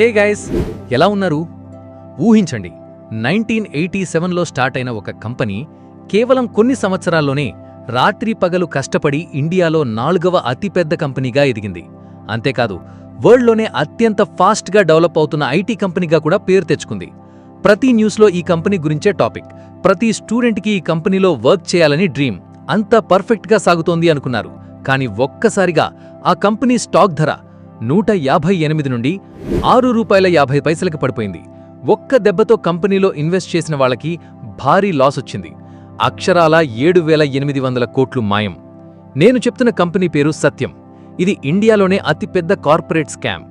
Hey guys ఎలా ఉన్నారు? ఊహించండి నైన్టీన్ ఎయిటీ సెవెన్లో స్టార్ట్ అయిన ఒక కంపెనీ కేవలం కొన్ని సంవత్సరాల్లోనే రాత్రి పగలు కష్టపడి ఇండియాలో నాలుగవ అతిపెద్ద కంపెనీగా ఎదిగింది. అంతేకాదు వరల్డ్లోనే అత్యంత ఫాస్ట్గా డెవలప్ అవుతున్న ఐటీ కంపెనీగా కూడా పేరు తెచ్చుకుంది. ప్రతి న్యూస్లో ఈ కంపెనీ గురించే టాపిక్. ప్రతి స్టూడెంట్కి ఈ కంపెనీలో వర్క్ చేయాలని డ్రీమ్. అంత పర్ఫెక్ట్గా సాగుతోంది అనుకున్నారు. కానీ ఒక్కసారిగా ఆ కంపెనీ స్టాక్ ధర నూట యాభై ఎనిమిది నుండి ఆరు రూపాయల యాభై పైసలకు పడిపోయింది. ఒక్క దెబ్బతో కంపెనీలో ఇన్వెస్ట్ చేసిన వాళ్ళకి భారీ లాస్ వచ్చింది. అక్షరాల ఏడు వేల ఎనిమిది వందల కోట్లు మాయం. నేను చెప్తున్న కంపెనీ పేరు సత్యం. ఇది ఇండియాలోనే అతిపెద్ద కార్పొరేట్ స్కామ్.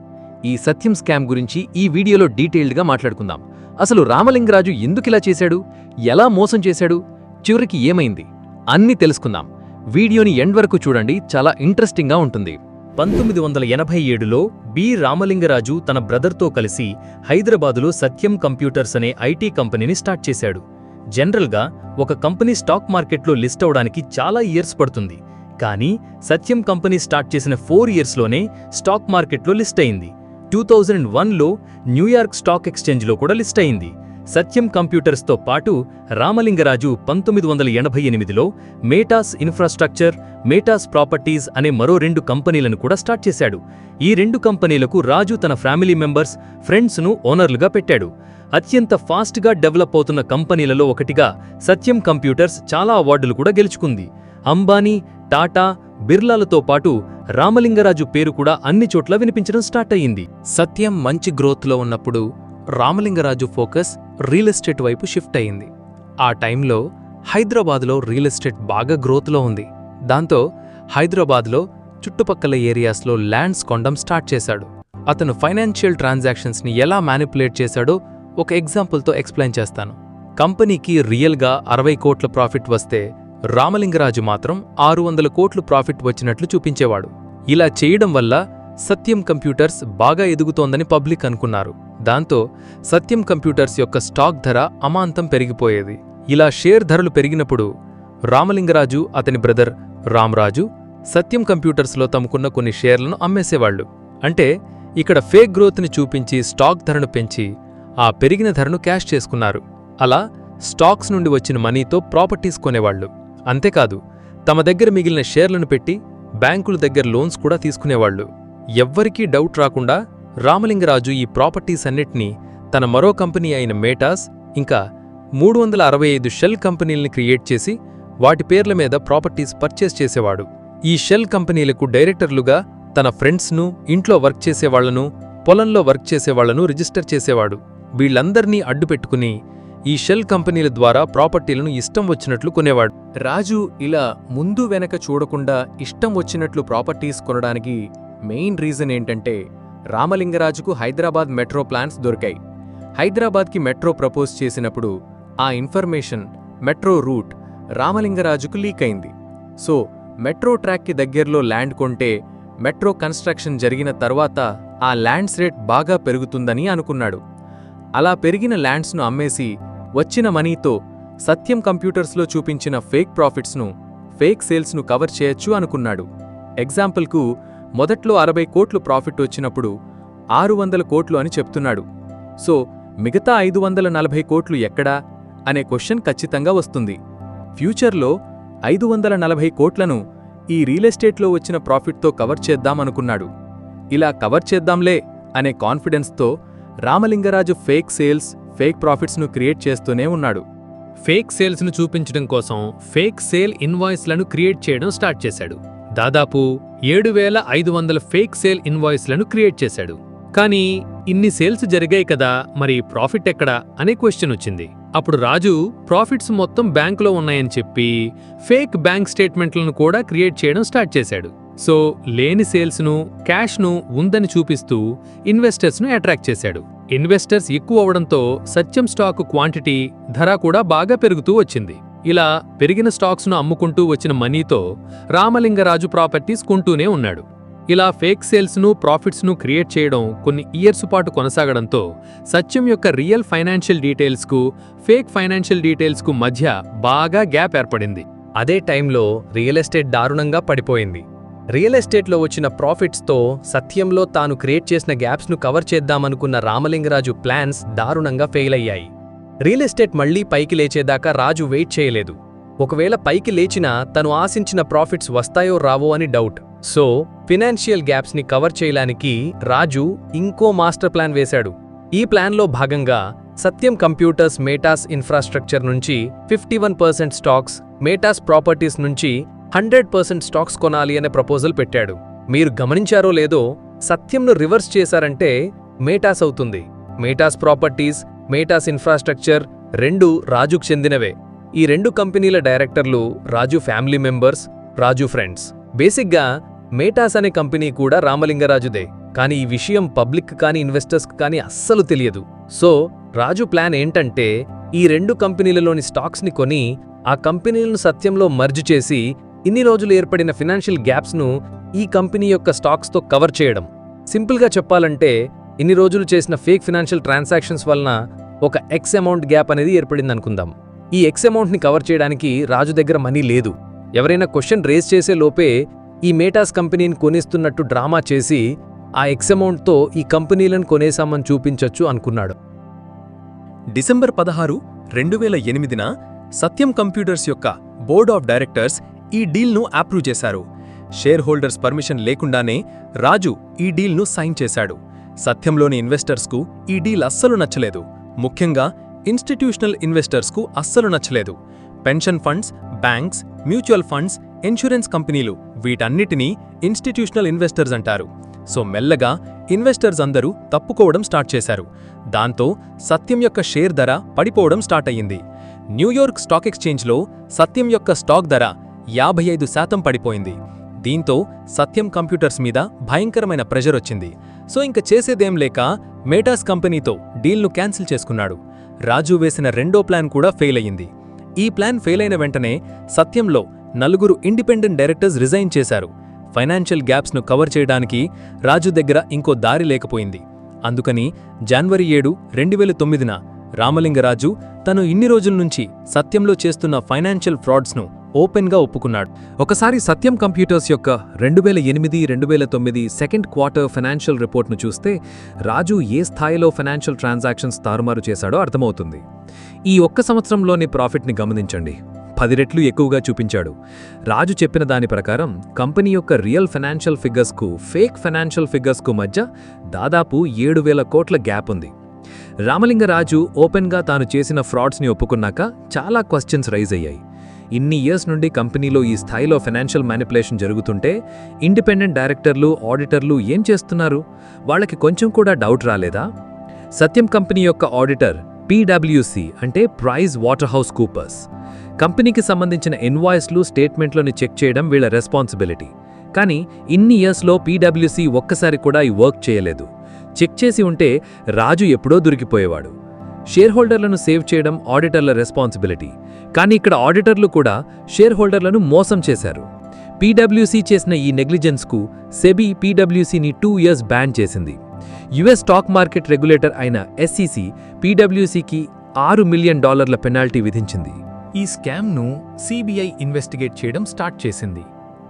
ఈ సత్యం స్కామ్ గురించి ఈ వీడియోలో డీటెయిల్డ్గా మాట్లాడుకుందాం. అసలు రామలింగరాజు ఎందుకిలా చేశాడు? ఎలా మోసం చేశాడు? చివరికి ఏమైంది? అన్నీ తెలుసుకుందాం. వీడియోని ఎండ్ వరకు చూడండి. చాలా ఇంట్రెస్టింగ్గా ఉంటుంది. పంతొమ్మిది వందల ఎనభై ఏడులో బి. రామలింగరాజు తన బ్రదర్తో కలిసి హైదరాబాదులో సత్యం కంప్యూటర్స్ అనే ఐటీ కంపెనీని స్టార్ట్ చేశాడు. జనరల్గా ఒక కంపెనీ స్టాక్ మార్కెట్లో లిస్ట్ అవడానికి చాలా ఇయర్స్ పడుతుంది. కానీ సత్యం కంపెనీ స్టార్ట్ చేసిన ఫోర్ ఇయర్స్లోనే స్టాక్ మార్కెట్లో లిస్ట్ అయింది. టూ థౌజండ్ వన్లో న్యూయార్క్ స్టాక్ ఎక్స్చేంజ్లో కూడా లిస్ట్ అయింది. సత్యం కంప్యూటర్స్తో పాటు రామలింగరాజు పంతొమ్మిది వందల ఎనభై ఎనిమిదిలో మేటాస్ ఇన్ఫ్రాస్ట్రక్చర్ మేటాస్ ప్రాపర్టీస్ అనే మరో రెండు కంపెనీలను కూడా స్టార్ట్ చేశాడు. ఈ రెండు కంపెనీలకు రాజు తన ఫ్యామిలీ మెంబర్స్ ఫ్రెండ్స్ను ఓనర్లుగా పెట్టాడు. అత్యంత ఫాస్ట్గా డెవలప్ అవుతున్న కంపెనీలలో ఒకటిగా సత్యం కంప్యూటర్స్ చాలా అవార్డులు కూడా గెలుచుకుంది. అంబానీ టాటా బిర్లాలతో పాటు రామలింగరాజు పేరు కూడా అన్ని చోట్ల వినిపించడం స్టార్ట్ అయ్యింది. సత్యం మంచి గ్రోత్లో ఉన్నప్పుడు రామలింగరాజు ఫోకస్ రియల్ ఎస్టేట్ వైపు షిఫ్ట్ అయింది ఆ టైంలో హైదరాబాద్లో రియల్ ఎస్టేట్ బాగా గ్రోత్లో ఉంది. దాంతో హైదరాబాద్లో చుట్టుపక్కల ఏరియాస్లో ల్యాండ్స్ కొండం స్టార్ట్ చేశాడు. అతను ఫైనాన్షియల్ ట్రాన్సాక్షన్స్ని ఎలా మ్యానిపులేట్ చేశాడో ఒక ఎగ్జాంపుల్తో ఎక్స్ప్లెయిన్ చేస్తాను. కంపెనీకి రియల్గా అరవై కోట్ల ప్రాఫిట్ వస్తే రామలింగరాజు మాత్రం ఆరు వందల కోట్లు ప్రాఫిట్ వచ్చినట్లు చూపించేవాడు. ఇలా చేయడం వల్ల సత్యం కంప్యూటర్స్ బాగా ఎదుగుతోందని పబ్లిక్ అనుకున్నారు. దాంతో సత్యం కంప్యూటర్స్ యొక్క స్టాక్ ధర అమాంతం పెరిగిపోయేది. ఇలా షేర్ ధరలు పెరిగినప్పుడు రామలింగరాజు అతని బ్రదర్ రామ్రాజు సత్యం కంప్యూటర్స్లో తమకున్న కొన్ని షేర్లను అమ్మేసేవాళ్ళు అంటే ఇక్కడ ఫేక్ గ్రోత్ని చూపించి స్టాక్ ధరను పెంచి ఆ పెరిగిన ధరను క్యాష్ చేసుకున్నారు. అలా స్టాక్స్ నుండి వచ్చిన మనీతో ప్రాపర్టీస్ కొనేవాళ్ళు అంతేకాదు తమ దగ్గర మిగిలిన షేర్లను పెట్టి బ్యాంకుల దగ్గర లోన్స్ కూడా తీసుకునేవాళ్ళు ఎవ్వరికీ డౌట్ రాకుండా రామలింగరాజు ఈ ప్రాపర్టీస్ అన్నిటినీ తన మరో కంపెనీ అయిన మేటాస్ ఇంకా మూడు వందల అరవై ఐదు షెల్ కంపెనీల్ని క్రియేట్ చేసి వాటి పేర్ల మీద ప్రాపర్టీస్ పర్చేస్ చేసేవాడు. ఈ షెల్ కంపెనీలకు డైరెక్టర్లుగా తన ఫ్రెండ్స్ను ఇంట్లో వర్క్ చేసేవాళ్ళను పొలంలో వర్క్ చేసేవాళ్ళను రిజిస్టర్ చేసేవాడు. వీళ్ళందర్నీ అడ్డుపెట్టుకుని ఈ షెల్ కంపెనీల ద్వారా ప్రాపర్టీలను ఇష్టం వచ్చినట్లు కొనేవాడు. రాజు ఇలా ముందు వెనక చూడకుండా ఇష్టం వచ్చినట్లు ప్రాపర్టీస్ కొనడానికి మెయిన్ రీజన్ ఏంటంటే రామలింగరాజుకు హైదరాబాద్ మెట్రో ప్లాన్స్ దొరికాయి. హైదరాబాద్కి మెట్రో ప్రపోజ్ చేసినప్పుడు ఆ ఇన్ఫర్మేషన్ మెట్రో రూట్ రామలింగరాజుకు లీక్ అయింది. సో మెట్రో ట్రాక్కి దగ్గరలో ల్యాండ్ కొంటే మెట్రో కన్స్ట్రక్షన్ జరిగిన తర్వాత ఆ ల్యాండ్స్ రేట్ బాగా పెరుగుతుందని అనుకున్నాడు. అలా పెరిగిన ల్యాండ్స్ను అమ్మేసి వచ్చిన మనీతో సత్యం కంప్యూటర్స్లో చూపించిన ఫేక్ ప్రాఫిట్స్ను ఫేక్ సేల్స్ను కవర్ చేయొచ్చు అనుకున్నాడు. ఎగ్జాంపుల్కు మొదట్లో అరవై కోట్లు ప్రాఫిట్ వచ్చినప్పుడు ఆరు వందల కోట్లు అని చెప్తున్నాడు. సో మిగతా ఐదు వందల నలభై కోట్లు ఎక్కడా? అనే క్వశ్చన్ ఖచ్చితంగా వస్తుంది. ఫ్యూచర్లో ఐదు వందల నలభై కోట్లను ఈ రియల్ ఎస్టేట్లో వచ్చిన ప్రాఫిట్తో కవర్ చేద్దామనుకున్నాడు. ఇలా కవర్ చేద్దాంలే అనే కాన్ఫిడెన్స్తో రామలింగరాజు ఫేక్ సేల్స్ ఫేక్ ప్రాఫిట్స్ను క్రియేట్ చేస్తూనే ఉన్నాడు. ఫేక్ సేల్స్ను చూపించడం కోసం ఫేక్ సేల్ ఇన్వాయిస్లను క్రియేట్ చేయడం స్టార్ట్ చేశాడు. దాదాపు ఏడు వేల ఐదు వందల ఫేక్ సేల్ ఇన్వాయిస్లను క్రియేట్ చేశాడు. కానీ ఇన్ని సేల్స్ జరిగాయి కదా మరి ప్రాఫిట్ ఎక్కడా? అనే క్వశ్చన్ వచ్చింది. అప్పుడు రాజు ప్రాఫిట్స్ మొత్తం బ్యాంకులో ఉన్నాయని చెప్పి ఫేక్ బ్యాంక్ స్టేట్మెంట్లను కూడా క్రియేట్ చేయడం స్టార్ట్ చేశాడు. సో లేని సేల్స్ను క్యాష్ను ఉందని చూపిస్తూ ఇన్వెస్టర్స్ను అట్రాక్ట్ చేశాడు. ఇన్వెస్టర్స్ ఎక్కువ అవడంతో సత్యం స్టాక్ క్వాంటిటీ ధర కూడా బాగా పెరుగుతూ వచ్చింది. ఇలా పెరిగిన స్టాక్స్ను అమ్ముకుంటూ వచ్చిన మనీతో రామలింగరాజు ప్రాపర్టీస్ కొంటూనే ఉన్నాడు. ఇలా ఫేక్ సేల్స్ను ప్రాఫిట్స్ను క్రియేట్ చేయడం కొన్ని ఇయర్స్ పాటు కొనసాగడంతో సత్యం యొక్క రియల్ ఫైనాన్షియల్ డీటెయిల్స్కు ఫేక్ ఫైనాన్షియల్ డీటెయిల్స్కు మధ్య బాగా గ్యాప్ ఏర్పడింది. అదే టైంలో రియల్ ఎస్టేట్ దారుణంగా పడిపోయింది. రియల్ ఎస్టేట్లో వచ్చిన ప్రాఫిట్స్తో సత్యంలో తాను క్రియేట్ చేసిన గ్యాప్స్ను కవర్ చేద్దామనుకున్న రామలింగరాజు ప్లాన్స్ దారుణంగా ఫెయిల్ అయ్యాయి రియల్ ఎస్టేట్ మళ్ళీ పైకి లేచేదాకా రాజు వెయిట్ చేయలేదు. ఒకవేళ పైకి లేచినా తను ఆశించిన ప్రాఫిట్స్ వస్తాయో రావో అని డౌట్. సో ఫినాన్షియల్ గ్యాప్స్ని కవర్ చేయడానికి రాజు ఇంకో మాస్టర్ ప్లాన్ వేశాడు. ఈ ప్లాన్లో భాగంగా సత్యం కంప్యూటర్స్ మేటాస్ ఇన్ఫ్రాస్ట్రక్చర్ నుంచి fifty one percent stocks Maytas properties నుంచి హండ్రెడ్ పర్సెంట్ స్టాక్స్ కొనాలి అనే ప్రపోజల్ పెట్టాడు. మీరు గమనించారో లేదో సత్యంను రివర్స్ చేశారంటే మేటాస్ అవుతుంది. మేటాస్ ప్రాపర్టీస్ మేటాస్ ఇన్ఫ్రాస్ట్రక్చర్ రెండు రాజుకు చెందినవే. ఈ రెండు కంపెనీల డైరెక్టర్లు Raju family members Raju friends. బేసిక్గా మేటాస్ అనే కంపెనీ కూడా రామలింగరాజుదే. కానీ ఈ విషయం పబ్లిక్ కానీ ఇన్వెస్టర్స్కి కానీ అస్సలు తెలియదు. సో రాజు ప్లాన్ ఏంటంటే ఈ రెండు కంపెనీలలోని స్టాక్స్ని కొని ఆ కంపెనీలను సత్యంలో మర్జ్ చేసి ఇన్ని రోజులు ఏర్పడిన ఫినాన్షియల్ గ్యాప్స్ను ఈ కంపెనీ యొక్క స్టాక్స్తో కవర్ చేయడం. సింపుల్గా చెప్పాలంటే ఇన్ని రోజులు చేసిన ఫేక్ ఫినాన్షియల్ ట్రాన్సాక్షన్స్ వలన ఒక ఎక్స్ అమౌంట్ గ్యాప్ అనేది ఏర్పడింది అనుకుందాం. ఈ ఎక్స్ అమౌంట్ని కవర్ చేయడానికి రాజు దగ్గర మనీ లేదు. ఎవరైనా క్వశ్చన్ రేజ్ చేసే లోపే ఈ మేటాస్ కంపెనీని కొనేస్తున్నట్టు డ్రామా చేసి ఆ ఎక్స్ అమౌంట్తో ఈ కంపెనీలను కొనేశామని చూపించొచ్చు అనుకున్నాడు. డిసెంబర్ పదహారు రెండు వేల ఎనిమిదిన సత్యం కంప్యూటర్స్ యొక్క బోర్డ్ ఆఫ్ డైరెక్టర్స్ ఈ డీల్ను అప్రూవ్ చేశారు. షేర్ హోల్డర్స్ పర్మిషన్ లేకుండానే రాజు ఈ డీల్ను సైన్ చేశాడు. సత్యంలోని ఇన్వెస్టర్స్కు ఈ డీల్ అస్సలు నచ్చలేదు. ముఖ్యంగా ఇన్స్టిట్యూషనల్ ఇన్వెస్టర్స్కు అస్సలు నచ్చలేదు. Pension funds banks mutual funds insurance కంపెనీలు వీటన్నిటినీ ఇన్స్టిట్యూషనల్ ఇన్వెస్టర్స్ అంటారు. సో మెల్లగా ఇన్వెస్టర్స్ అందరూ తప్పుకోవడం స్టార్ట్ చేశారు. దాంతో సత్యం యొక్క షేర్ ధర పడిపోవడం స్టార్ట్ అయ్యింది. న్యూయార్క్ స్టాక్ ఎక్స్చేంజ్లో సత్యం యొక్క స్టాక్ ధర యాభై ఐదు శాతం పడిపోయింది. దీంతో సత్యం కంప్యూటర్స్ మీద భయంకరమైన ప్రెషర్ వచ్చింది. సో ఇంక చేసేదేం లేక మేటాస్ కంపెనీతో డీల్ను క్యాన్సిల్ చేసుకున్నాడు. రాజు వేసిన రెండో ప్లాన్ కూడా ఫెయిల్ అయ్యింది. ఈ ప్లాన్ ఫెయిల్ అయిన వెంటనే సత్యంలో నలుగురు ఇండిపెండెంట్ డైరెక్టర్స్ రిజైన్ చేశారు. ఫైనాన్షియల్ గ్యాప్స్ను కవర్ చేయడానికి రాజు దగ్గర ఇంకో దారి లేకపోయింది. అందుకని జనవరి ఏడు రెండు వేల తొమ్మిదిన రామలింగరాజు తను ఇన్ని రోజుల నుంచి సత్యంలో చేస్తున్న ఫైనాన్షియల్ ఫ్రాడ్స్ను ఓపెన్గా ఒప్పుకున్నాడు. ఒకసారి సత్యం కంప్యూటర్స్ యొక్క రెండు వేల ఎనిమిది రెండు వేల తొమ్మిది సెకండ్ క్వార్టర్ ఫైనాన్షియల్ రిపోర్ట్ను చూస్తే రాజు ఏ స్థాయిలో ఫైనాన్షియల్ ట్రాన్సాక్షన్స్ తారుమారు చేశాడో అర్థమవుతుంది. ఈ ఒక్క సంవత్సరంలోని ప్రాఫిట్ని గమనించండి. పది రెట్లు ఎక్కువగా చూపించాడు. రాజు చెప్పిన దాని ప్రకారం కంపెనీ యొక్క రియల్ ఫైనాన్షియల్ ఫిగర్స్కు ఫేక్ ఫైనాన్షియల్ ఫిగర్స్కు మధ్య దాదాపు ఏడు వేల కోట్ల గ్యాప్ ఉంది. రామలింగరాజు ఓపెన్గా తాను చేసిన ఫ్రాడ్స్ని ఒప్పుకున్నాక చాలా క్వశ్చన్స్ రైజ్ అయ్యాయి. ఇన్ని ఇయర్స్ నుండి కంపెనీలో ఈ స్థాయిలో ఫైనాన్షియల్ మ్యానిపులేషన్ జరుగుతుంటే ఇండిపెండెంట్ డైరెక్టర్లు ఆడిటర్లు ఏం చేస్తున్నారు? వాళ్ళకి కొంచెం కూడా డౌట్ రాలేదా? సత్యం కంపెనీ యొక్క ఆడిటర్ పీడబ్ల్యూసి అంటే ప్రైజ్ వాటర్ హౌస్ కూపర్స్ కంపెనీకి సంబంధించిన ఇన్వాయిస్లు స్టేట్మెంట్లను చెక్ చేయడం వీళ్ళ రెస్పాన్సిబిలిటీ కానీ ఇన్ని ఇయర్స్లో పీడబ్ల్యూసి ఒక్కసారి కూడా ఈ వర్క్ చేయలేదు. చెక్ చేసి ఉంటే రాజు ఎప్పుడో దొరికిపోయేవాడు. షేర్ హోల్డర్లను సేవ్ చేయడం ఆడిటర్ల రెస్పాన్సిబిలిటీ. కానీ ఇక్కడ ఆడిటర్లు కూడా షేర్ హోల్డర్లను మోసం చేశారు. పీడబ్ల్యూసీ చేసిన ఈ నెగ్లిజెన్స్కు సెబీ పీడబ్ల్యూసీని టూ ఇయర్స్ బ్యాన్ చేసింది. యుఎస్ స్టాక్ మార్కెట్ రెగ్యులేటర్ అయిన ఎస్సిసి పీడబ్ల్యూసీకి ఆరు మిలియన్ డాలర్ల పెనాల్టీ విధించింది. ఈ స్కామ్ను సిబిఐ ఇన్వెస్టిగేట్ చేయడం స్టార్ట్ చేసింది.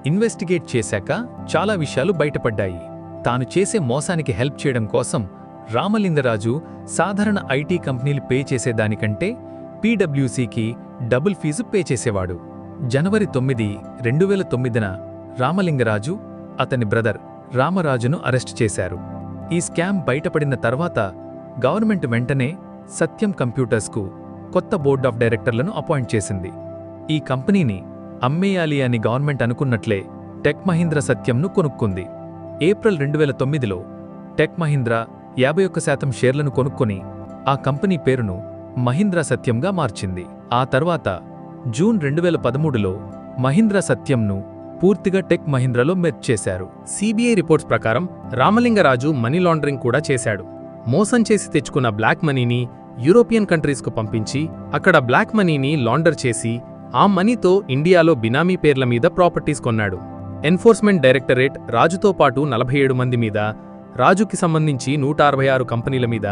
ఇన్వెస్టిగేట్ చేశాక చాలా విషయాలు బయటపడ్డాయి. తాను చేసే మోసానికి హెల్ప్ చేయడం కోసం రామలింగరాజు సాధారణ ఐటీ కంపెనీలు పే చేసేదానికంటే పీడబ్ల్యూసీకి డబుల్ ఫీజు పే చేసేవాడు. జనవరి తొమ్మిది రెండు వేల తొమ్మిదిన రామలింగరాజు అతని బ్రదర్ రామరాజును అరెస్ట్ చేశారు. ఈ స్కామ్ బయటపడిన తర్వాత గవర్నమెంట్ వెంటనే సత్యం కంప్యూటర్స్కు కొత్త బోర్డ్ ఆఫ్ డైరెక్టర్లను అపాయింట్ చేసింది. ఈ కంపెనీని అమ్మేయాలి అని గవర్నమెంట్ అనుకున్నట్లే టెక్ మహీంద్ర సత్యంను కొనుక్కుంది. ఏప్రిల్ రెండు వేల తొమ్మిదిలో టెక్ మహీంద్ర యాభై ఒక్క శాతం షేర్లను కొనుక్కొని ఆ కంపెనీ పేరును మహీంద్రా సత్యంగా మార్చింది. ఆ తర్వాత జూన్ రెండు వేల పదమూడులో మహీంద్రా సత్యంను పూర్తిగా టెక్ మహీంద్రాలో మెర్చ్ చేశారు. సిబిఐ రిపోర్ట్స్ ప్రకారం రామలింగరాజు మనీ లాండరింగ్ కూడా చేశాడు. మోసం చేసి తెచ్చుకున్న బ్లాక్ మనీని యూరోపియన్ కంట్రీస్కు పంపించి అక్కడ బ్లాక్ మనీని లాండర్ చేసి ఆ మనీతో ఇండియాలో బినామీ పేర్ల మీద ప్రాపర్టీస్ కొన్నాడు. ఎన్ఫోర్స్మెంట్ డైరెక్టరేట్ రాజుతో పాటు నలభై ఏడు మంది మీద రాజుకి సంబంధించి నూట అరవై ఆరు కంపెనీల మీద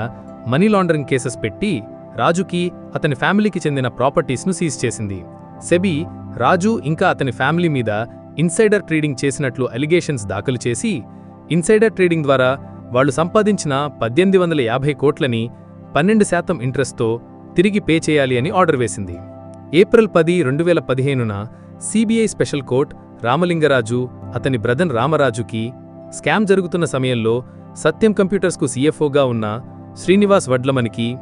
మనీ లాండరింగ్ కేసెస్ పెట్టి రాజుకి అతని ఫ్యామిలీకి చెందిన ప్రాపర్టీస్ను సీజ్ చేసింది. సెబీ రాజు ఇంకా అతని ఫ్యామిలీ మీద ఇన్సైడర్ ట్రేడింగ్ చేసినట్లు అలిగేషన్స్ దాఖలు చేసి ఇన్సైడర్ ట్రేడింగ్ ద్వారా వాళ్ళు సంపాదించిన పద్దెనిమిది వందల యాభై కోట్లని పన్నెండు శాతం ఇంట్రెస్ట్తో తిరిగి పే చేయాలి అని ఆర్డర్ వేసింది. ఏప్రిల్ పది రెండు వేల పదిహేనున సిబిఐ స్పెషల్ కోర్ట్ రామలింగరాజు అతని బ్రదన్ రామరాజుకి స్కామ్ జరుగుతున్న సమయంలో సత్యం కంప్యూటర్స్కు సీఎఫ్ఓగా ఉన్న శ్రీనివాస్ వడ్లమనికి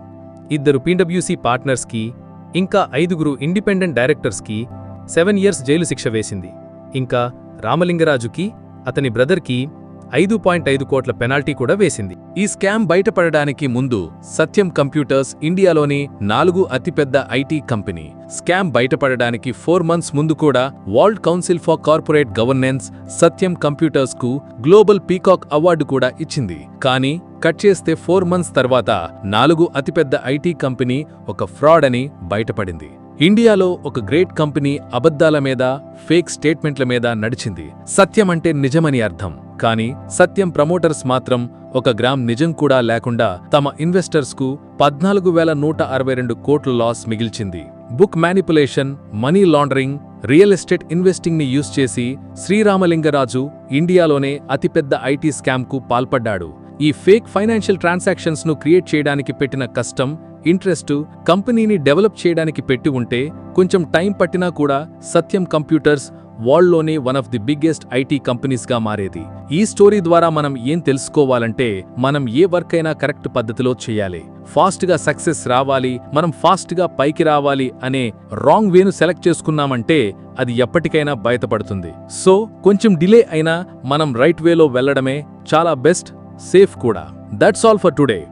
ఇద్దరు పీడబ్ల్యూసీ పార్ట్నర్స్కి ఇంకా ఐదుగురు ఇండిపెండెంట్ డైరెక్టర్స్కి సెవెన్ ఇయర్స్ జైలు శిక్ష వేసింది. ఇంకా రామలింగరాజుకి అతని బ్రదర్కి ఐదు పాయింట్ ఐదు కోట్ల పెనాల్టీ కూడా వేసింది. ఈ స్కామ్ బయటపడడానికి ముందు సత్యం కంప్యూటర్స్ ఇండియాలోని నాలుగు అతిపెద్ద ఐటీ కంపెనీ. స్కామ్ బయటపడడానికి ఫోర్ మంత్స్ ముందు కూడా world council for corporate governance Satyam కంప్యూటర్స్కు global peacock award కూడా ఇచ్చింది. కానీ కట్ చేస్తే ఫోర్ మంత్స్ తర్వాత నాలుగు అతిపెద్ద ఐటీ కంపెనీ ఒక ఫ్రాడ్ అని బయటపడింది. ఇండియాలో ఒక గ్రేట్ కంపెనీ అబద్ధాల మీద ఫేక్ స్టేట్మెంట్ల మీద నడిచింది. సత్యం అంటే నిజమని అర్థం. కానీ సత్యం ప్రమోటర్స్ మాత్రం ఒక గ్రామ్ నిజం కూడా లేకుండా తమ ఇన్వెస్టర్స్కు పద్నాలుగు వేల నూట అరవై రెండు కోట్ల loss మిగిల్చింది. Book manipulation money laundering real estate ఇన్వెస్టింగ్ని use చేసి శ్రీరామలింగరాజు ఇండియాలోనే అతిపెద్ద ఐటీ స్కామ్కు పాల్పడ్డాడు. ఈ ఫేక్ ఫైనాన్షియల్ ట్రాన్సాక్షన్స్ను క్రియేట్ చేయడానికి పెట్టిన కష్టం ఇంట్రెస్టు కంపెనీని డెవలప్ చేయడానికి పెట్టి ఉంటే కొంచెం టైం పట్టినా కూడా Satyam computers వరల్డ్లోనే one of the biggest IT కంపెనీస్గా మారేది. ఈ స్టోరీ ద్వారా మనం ఏం తెలుసుకోవాలంటే మనం ఏ వర్క్ అయినా కరెక్ట్ పద్ధతిలో చేయాలి. ఫాస్ట్గా సక్సెస్ రావాలి మనం ఫాస్ట్గా పైకి రావాలి అనే రాంగ్ వేను సెలెక్ట్ చేసుకున్నామంటే అది ఎప్పటికైనా బయటపడుతుంది. సో కొంచెం డిలే అయినా మనం రైట్ వేలో వెళ్ళడమే చాలా బెస్ట్ సేఫ్ కూడా. దట్స్ ఆల్ ఫర్ టుడే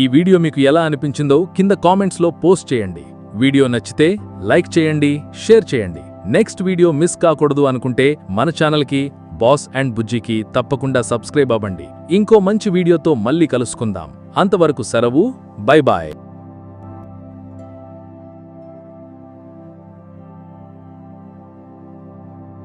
ఈ వీడియో మీకు ఎలా అనిపించిందో కింద కామెంట్స్లో పోస్ట్ చేయండి. వీడియో నచ్చితే లైక్ చేయండి షేర్ చేయండి. నెక్స్ట్ వీడియో మిస్ కాకూడదు అనుకుంటే మన ఛానల్కి బాస్ అండ్ బుజ్జికి తప్పకుండా సబ్స్క్రైబ్ అవ్వండి. ఇంకో మంచి వీడియోతో మళ్ళీ కలుసుకుందాం. అంతవరకు సెలవు బై బాయ్.